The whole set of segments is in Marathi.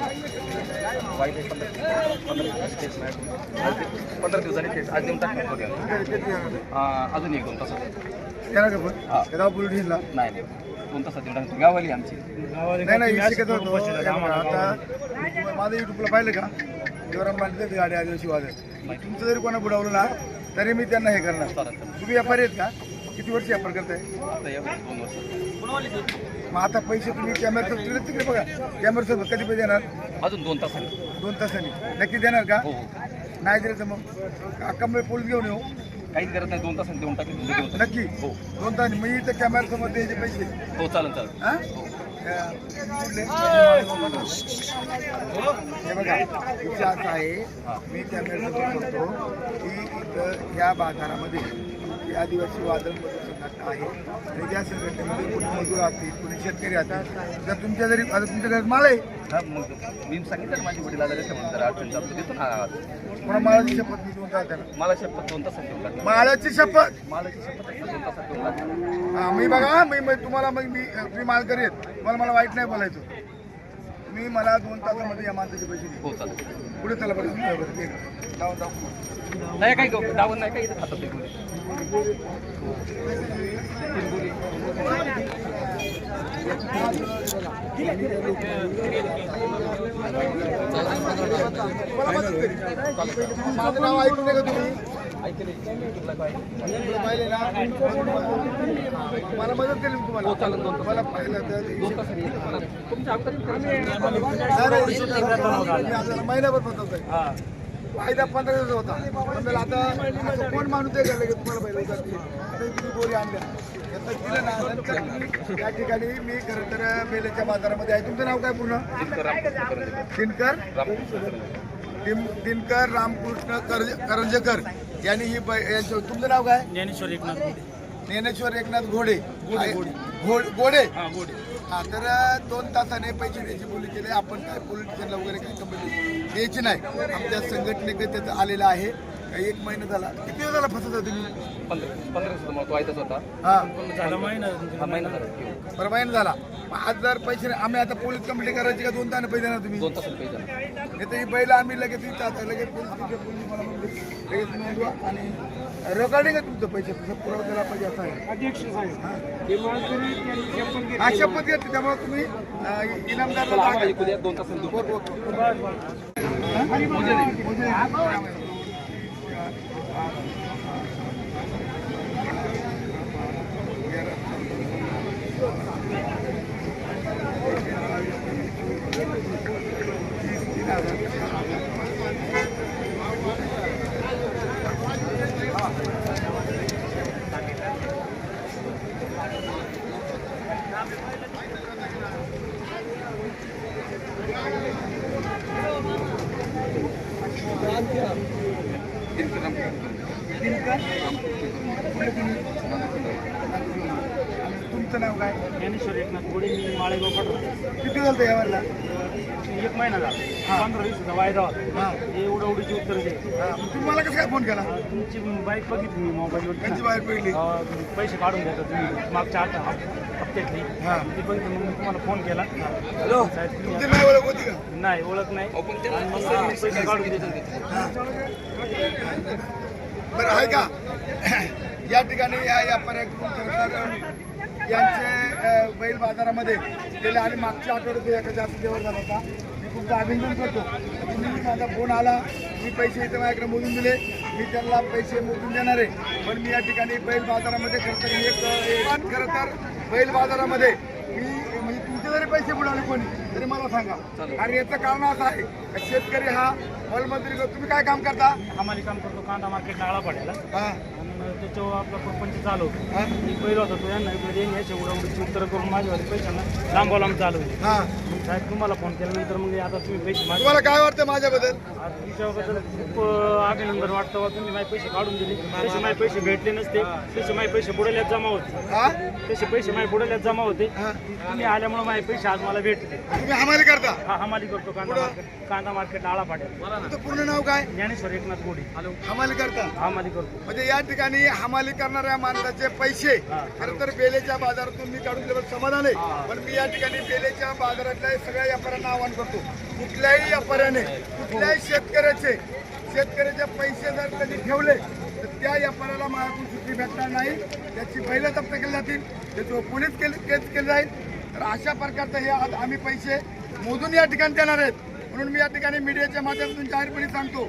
वाईट आहे पंधरा पंधरा दिवस तेच नाही पंधरा दिवसांनी तेच आज देऊन टाकणार थोड्या अजून एक दोन तासात करा का पण हा. कदा बुलेट हिंदला नाही नाही दोन तासात देऊन टाकणार गावाली आमची नाही नाही विषय कसं होतो आता तुम्ही माझं युट्यूबला पाहिलं का देवराम बांधले गाडी आदिवासी वादळ तुमचं जरी कोणा बुडवलं ना तरी मी त्यांना हे करणार. तुम्ही व्यापारी आहेत का? किती वर्ष व्यापार करताय? मग आता पैसे तुम्ही कॅमेरा तिकडे तिकडे बघा. कॅमेरा सोबत कधी पैसे देणार? अजून दोन तासांनी. दोन तासांनी. नक्की देणार का? हो हो. नाही दिलं तर मग? अक्कामुळे पोलीस घेऊन येऊ. काहीच करत नाही दोन तासांनी देऊन टाकेल तुमचं देऊन टाकेल. नक्की. हो. दोन तास मी इथं कॅमेरा समोर द्यायचे पैसे. हो चालेल चालेल. हा? हे बघा विचार असा आहे. मी कॅमेरा करतो की इथं या बाजारामध्ये जे आदिवासी वादळ आहे. आणि त्या संघटनेमध्ये कोणी मजूर असतील कोणी शेतकरी असतील जर तुमच्या जरी आता तुमच्या घरात माळ आहे. हा मग मी सांगितलं ना माझी वडील आलेले शपथ जरा अडचण चालतो देतो ना. कोणा माळाची शपथ मी देऊन त्याला मला शपथ दोन तासात टाकणार माळाची शपथ? मालाची शपथ दोन तासात देऊन टाकणार हा, मी बघा मी मी तुम्हाला मग मी मी माल करेन मला मला वाईट नाही बोलायचं. मी मला दोन तासामध्ये या माणसाचे पैसे दे हो चालेल पुढे चला बरं. जाऊन जाऊ नाही काही गं, डावून नाही काही इथं खातात ते गुन्हे. मला मदत करी. माझं नाव ऐकून आहे का तुम्ही पाहिले ना मला मदत केली मी तुम्हाला. मला पाहिलं तर महिनाभर फसवतोय फायदा पंधरा दिवस होता. पण आता कोण माणूस आहे का लगेच तुम्हाला पाहिलं होतं? की गोळी आणल्या. ना मी या ठिकाणी मी खरं तर बेलेच्या बाजारामध्ये आहे. तुमचं नाव काय पूर्ण? दिनकर दिन- दिनकर रामकृष्ण करज करंजकर. यांनी ही बै- यांचं तुमचं नाव काय? ज्ञानेश्वर एकनाथ ज्ञानेश्वर एकनाथ घोडे. घोडे, घोडे. घोड- घोडे? हा गोडे हा तर दोन तासाने पैसे द्यायची बोली केली. आपण काय पोलीस स्टेशनला वगैरे काही कंप्लेंट द्यायची नाही. आमच्या संघटनेकडे त्याचं आलेलं आहे. एक महिना झाला. किती दिवस झाला फसत होता तुम्ही? पंधरा तो होता. हा. झाला महिना. हा महिना झाला. बरं महिना झाला. मग आज जर पैसे आम्ही आता पोलीस कंप्लेंट करायची का? दोन ताने पैसे देणार तुम्ही? दोन तासात पैसे नाही तर ही बैल आम्ही लगेच इथं आता लगेच पोलीस स्टेशन पोलीस मला म्हणले, लगेच नोंदवा आणि रेकॉर्डिंग आहे तुमचं पैसे पुरावा दिला पाहिजे असं आहे. अध्यक्ष साहेब हा. शपथ घेतली. त्यामुळे तुम्ही दोन ओके, एकनाथ गोडे मी माळेगाव पडला किती झालं यावरला एक महिना झाला. पंधरा दिवसाचा वायदा होता. हा. हे एवढं एवढीची उत्तर दे. हा. तुम्ही मला कसं काय फोन केला? तुमची बाईक बघितली मी मोबाईलवर. बाहेर पडली पैसे काढून देता तुम्ही. मागच्या आठ हप्त्यातली हा. ती बघितली मग मी तुम्हाला फोन केला. हॅलो. साहेब तुमची नाही ओळख होती का? नाही ओळख नाही. पैसे काढून देतो. बरं आहे का या ठिकाणी या या पर्यटन यांचे बैल बाजारामध्ये गेल्या आणि मागच्या आठवड्यात एका जास्त जेवण झाला होता. मी तुमचं अभिनंदन करतो. तुम्ही माझा फोन आला मी पैसे इथं माझ्याकडे मोजून दिले. मी त्यांना पैसे मोजून देणार आहे. पण मी या ठिकाणी बैल बाजारामध्ये खरं तर एक खरं तर बैल बाजारामध्ये मी म्हणजे तुमचे जरी पैसे बुडाले कोणी तरी मला सांगा. आणि याचं कारण असं आहे का शेतकरी हा मलमजुरी करतो तुम्ही काय काम करता? आम्हाला काम करतो कांदा मार्केट नाळा पडायला. हा. त्याच्यावर आपला प्रपंच चालू होता. तो यांना. याच्या उडाउडीची उत्तर करून माझ्यावाले पैशांना लांब लांब चालू हा. मग साहेब तुम्हाला फोन केल्यानंतर मग आता तुम्ही पैसे मागे तुम्हाला काय वाटतं माझ्याबद्दल? आज तुमच्याबद्दल खूप अं, अभिनंदन वाटतं बा तुम्ही माझे पैसे काढून दिले. तसे माझे पैसे भेटले नसते. तसे माझे पैसे बुडाल्यात जमा होते. हा? तसे पैसे माझे बुडाल्यात जमा होते. हा. तुम्ही आल्यामुळे माझे पैसे आज मला भेटले. तुम्ही हमाली करता? हा हमाली करतो. कांदा मार्केट कांदा मार्केट आळा तुमचं पूर्ण नाव काय? ज्ञानेश्वर एकनाथ गोडे. हमाली करता? हा मध्ये करतो. म्हणजे या ठिकाणी हमाली करणाऱ्या माणसाचे पैसे खरं तर बेलेच्या बाजारातून मी काढून दिलं समाधान आहे. पण मी या ठिकाणी बेलेच्या बाजारातल्या सगळ्या व्यापाऱ्यांना आवाहन करतो कुठल्याही व्यापाऱ्याने कुठल्याही शेतकऱ्याचे शेतकऱ्याचे पैसे जर कधी ठेवले तर त्या व्यापाऱ्याला माझ्याकडून सुट्टी भेटणार नाही. त्याची पहिलं जप्त केली जातील. त्याच्यावर पोलीस केली केस केली जाईल. तर अशा प्रकारचं हे आज आम्ही पैसे मोजून या ठिकाणी देणार आहेत. म्हणून मी या ठिकाणी मीडियाच्या माध्यमातून जाहीरपणे सांगतो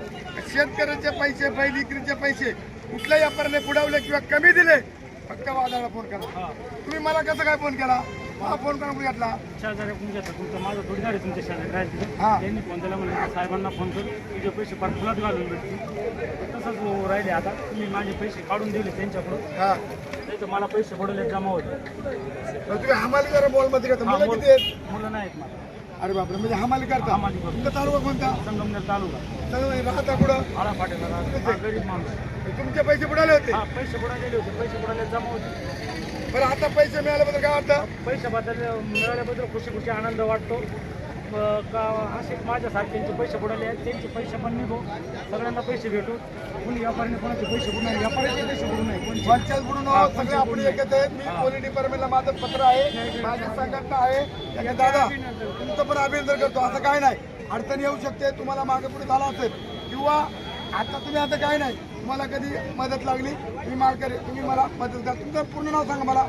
शेतकऱ्याचे पैसे बैल विक्रीचे पैसे कुठल्याही व्यापाऱ्याने बुडवले किंवा कमी दिले फक्त वादाला फोन करा. तुम्ही मला कसं काय फोन केला? मला फोन करून घेतला. शेजारी कोण घेतात तुमचं माझं थोडी गाडी तुमच्या शेजारी. हा. त्यांनी फोन दिला म्हणजे साहेबांना फोन करून तुझे पैसे पार फुलात घालून भेटतील. तसंच राहिले आता. तुम्ही माझे पैसे काढून दिले त्यांच्याकडून. हा. नाही तर मला पैसे पडले जमा होते तर तुम्ही हमाली जरा बॉलमध्ये करता हा, मुलं मुलं किती आहेत? मुलं नाहीत मला. अरे बापरे म्हणजे हमाली करता? हमाली करतो. तुमचा तालुका कोणता? संगमनेर तालुका. तर राहता कुठं? आळा गरीब माणूस तुमचे पैसे बुडाले होते? हा पैसे बुडालेले होते. पैसे बुडाले जमा होते. बरं आता पैसे मिळाल्याबद्दल काय वाटतं? पैशाबद्दल मिळाल्याबद्दल खुशी खुशी आनंद वाटतो. का असे माझ्यासारख्यांचे पैसे बुडाले आहेत त्यांचे पैसे पण निघो. सगळ्यांना पैसे भेटू. कुणी व्यापाऱ्याने कोणाचे पैसे बुडणार व्यापाऱ्याचे पैसे बुडू नये. कोणचे? पंचायत सगळे म्हणून. एकत्र आहेत. मी. पोलीस डिपार्टमेंटला माझं पत्र आहे. माझी संघटना आहे. दादा तुमचं पण अभिनंदन करतो. असं काय नाही. अडचण येऊ शकते. तुम्हाला मागे पुढे झाला असेल. किंवा आता तुम्ही आता काय नाही. तुम्हाला कधी मदत लागली मी मालकरी तुम्ही मला मदत करा. तुमचं पूर्ण नाव सांगा मला.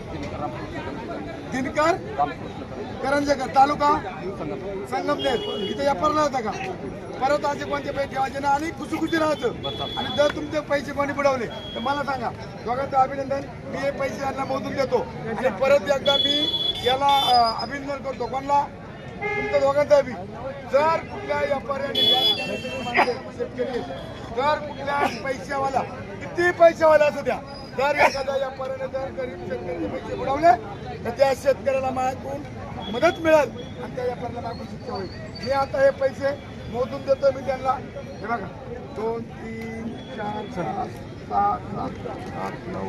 दिनकर करंजकर तालुका संगमनेर. इथे व्यापारला होता का? परत असे कोणते पैसे ठेवायचे ना आणि खुशी खुशी राहायचं. आणि जर तुमचे पैसे कोणी बुडवले तर मला सांगा. दोघांचं अभिनंदन. मी हे पैसे यांना मोजून देतो. आणि परत एकदा मी याला अभिनंदन करतो. कोणला? तुमच्या दोघांचा बी. जर कुठल्या व्यापाऱ्याने या शेतकरी जर कुठल्या पैशावाला किती पैशावाला असू द्या जर एखाद्या व्यापाऱ्याने जर गरीब शेतकऱ्याचे पैसे बुडवले तर त्या शेतकऱ्याला मागून मदत मिळेल आणि त्या व्यापाऱ्याला मागून शिक्षा होईल. मी आता हे पैसे मोजून देतो मी त्यांना हे बघा दोन तीन चार सहा सात आठ नऊ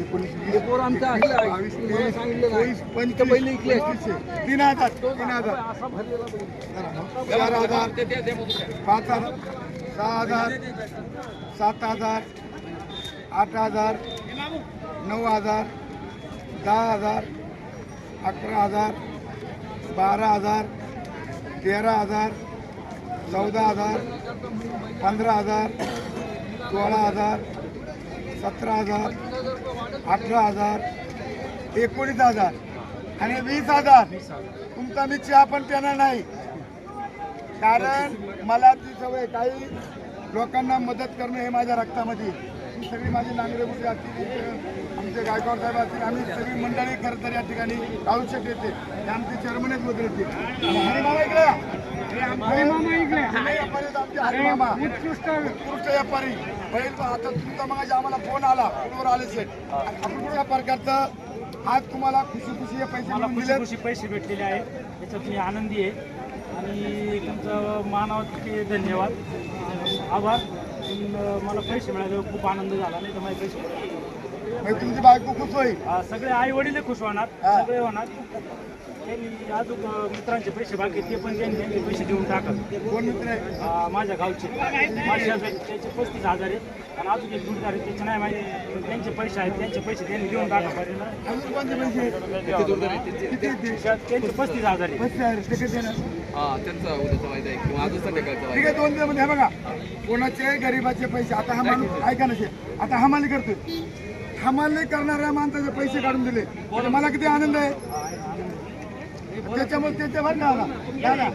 एकोणीस वीस पंचवीस तीन हजार तीन हजार चार हजार पाच हजार सहा हजार सात हजार आठ हजार नऊ हजार दहा हजार अकरा हजार बारा हजार तेरा हजार चौदा हजार पंधरा हजार सोळा हजार सतरा हजार अठरा हजार एकोणीस हजार आणि वीस हजार. तुमचा मी चहा पण नाही. कारण मला ती सवय काही लोकांना मदत करणं हे माझ्या रक्तामध्ये आहे. ही सगळी माझी नांगरे बुटी असतील आमचे गायकवाड साहेब असतील आम्ही सगळी मंडळी खरं तर या ठिकाणी राहू शकते हे आमचे चेअरमनच बदलते हरिमामा इकडे या. हरिमामा इकडे आहेत आमचे हरिमामा. उत्कृष्ट उत्कृष्ट व्यापारी. बैल आता तुमचा मग आम्हाला फोन आला. फोनवर आले सेट आपण कुठल्या प्रकारचं आज तुम्हाला खुशी खुशी हे पैसे मला मिळून खुशी दिलेत. खुशी पैसे भेटलेले आहेत. त्याच्यात मी आनंदी आहे. आणि तुमचं मानावरती धन्यवाद. आभार. मला पैसे मिळाले खूप आनंद झाला नाही तर माझे पैसे. म्हणजे तुमची बायको खुश होईल? अं, सगळे आई वडील खुश होणार. सगळे होणार. त्यांनी अजून अं, मित्रांचे पैसे बाकी आहेत, ते पण त्यांनी त्यांचे पैसे देऊन टाकत. कोण मित्र आहे? माझ्या गावचे माझ्या त्याचे पस्तीस हजार आहेत. आणि अजून एक जोडीदार आहे त्याचे नाही माहिती त्यांचे पैसे आहेत त्यांचे पैसे त्यांनी देऊन टाका पाहिजे अजून कोणते पैसे आहेत? किती आहेत ते? त्यांचे पस्तीस हजार आहे पस्तीस आहे. ते किती देणार? हा त्यांचा उद्याचा माहिती आहे किंवा आजच संध्याकाळचा ठीक आहे दोन दिवस म्हणजे हे बघा कोणाचे गरीबाचे पैसे आता हा माणूस ऐका ना आता हमाली करतोय हमाली करणाऱ्या माणसाचे पैसे काढून दिले तर मला किती आनंद आहे त्याच्यामुळे त्याचे भर ना आला दादा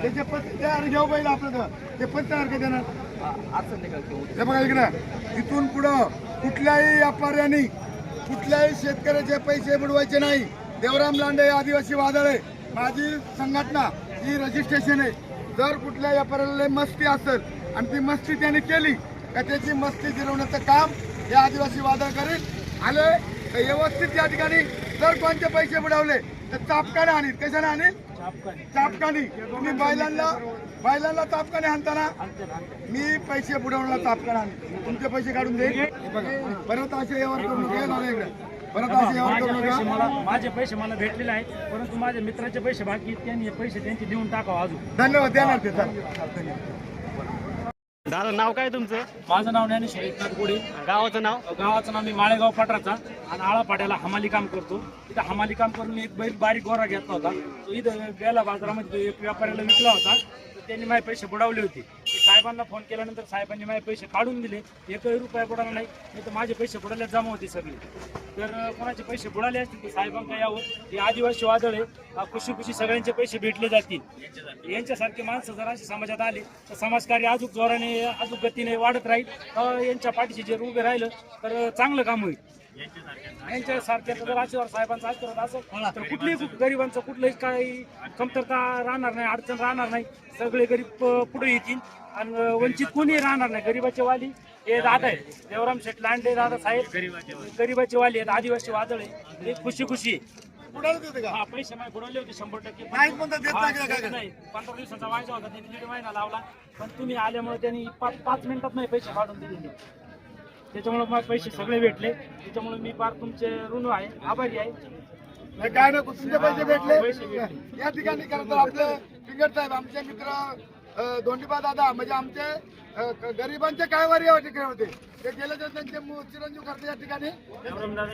त्याचे पत्ते त्या घेऊ पाहिजे आपलं तर. ते पत्ते सारखे देणार आज संध्याकाळचं हे बघा इकडं. इथून पुढं कुठल्याही व्यापाऱ्यांनी कुठल्याही शेतकऱ्याचे पैसे बुडवायचे नाही. देवराम लांडे हे आदिवासी वादळ आहे. माझी संघटना ही रजिस्ट्रेशन आहे. जर कुठल्या व्यापाऱ्याला मस्ती असेल आणि ती मस्ती त्याने केली का त्याची मस्ती जिरवण्याचं काम हे आदिवासी वादळ करेल? आले? तर व्यवस्थित या ठिकाणी जर कोणते पैसे बुडवले तर चापकाने आणील कशाने आणील चापकाने. चापकाने. तुम्ही बैलांना बैलांना चापकाने आणताना आणते आणते मी पैसे बुडवला ताप करा तुमचे पैसे काढून बघा. परत असे व्यवहार करून घे दादा इकडे. परत असं यावर माझे करू पैसे नका. मला माझे पैसे मला भेटलेले आहेत परंतु माझ्या मित्राचे पैसे बाकी आहेत त्यांनी हे पैसे त्यांचे देऊन टाकावं अजून. धन्यवाद. देणार ते. धन्यवाद. दादा नाव काय तुमचं? माझं नाव ज्ञानेश्वर एकनाथ गोडे. गावाचं नाव? गावाचं नाव मी माळेगाव पठाराचा. आणि आळापाड्याला हमाली काम करतो. तिथं हमाली काम करून मी एक बैल बारीक गोरा घेतला होता. तो इथं बेला बाजारामध्ये तो एक व्यापाऱ्याला विकला होता. त्यांनी माझे पैसे बुडावले होते. साहेबांना फोन केल्यानंतर साहेबांनी माझे पैसे काढून दिले. एकही रुपया बुडाला नाही. नाही तर माझे पैसे बुडाले जमा होते सगळे. तर कोणाचे पैसे बुडाले असतील तर साहेबांना यावं. हे आदिवासी वादळ आहे. खुशी खुशी सगळ्यांचे पैसे भेटले जातील. यांच्यासारखे माणसं जर असे समाजात आले तर समाजकार्य अजून जोराने अजून गतीने वाढत राहील. यांच्या पाठीशी जर उभे राहिलं तर चांगलं काम होईल. यांच्या सारख्याचं जर आशीर्वाद साहेबांचा आशीर्वाद असेल तर कुठल्याही गरिबांचं कुठलंही काही कमतरता राहणार नाही अडचण राहणार नाही. सगळे गरीब पुढे येतील. आणि वंचित कोणी राहणार नाही. गरीबाचे वाली हे दादा आहेत. देवराम शेठ लांडे दादा साहेब. गरीबाचे वाली आहेत. आदिवासी वादळ आहे. हे खुशी खुशी आहे. का? हा पैसे माझे बुडवले होते शंभर टक्के. हा, नाही नाही. पंधरा दिवसाचा वायदा होता त्यांनी दीड महिना लावला. पण तुम्ही आल्यामुळे त्यांनी पाच पाच मिनिटात नाही पैसे काढून दिले. त्याच्यामुळे मला पैसे सगळे भेटले. त्याच्यामुळे मी फार तुमचे ऋण आहे आभारी आहे. नाही, काय नको तुमचे पैसे पैसे भेटले. या ठिकाणी खरं तर आपले पिंगट साहेब आमचे मित्र धोंडीबा दादा म्हणजे आमचे गरिबांचे काय वारी होते. ते गेले तर त्यांचे मु- चिरंजीव करते या ठिकाणी.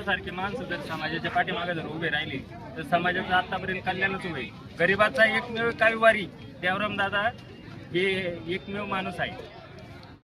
सारखे माणसं जर समाजाच्या पाठीमागे जर उभे राहिले तर समाजाचं आतापर्यंत कल्याणच होईल गरीबाचा एकमेव काही वारी देवराम दादा हे एकमेव माणूस आहे.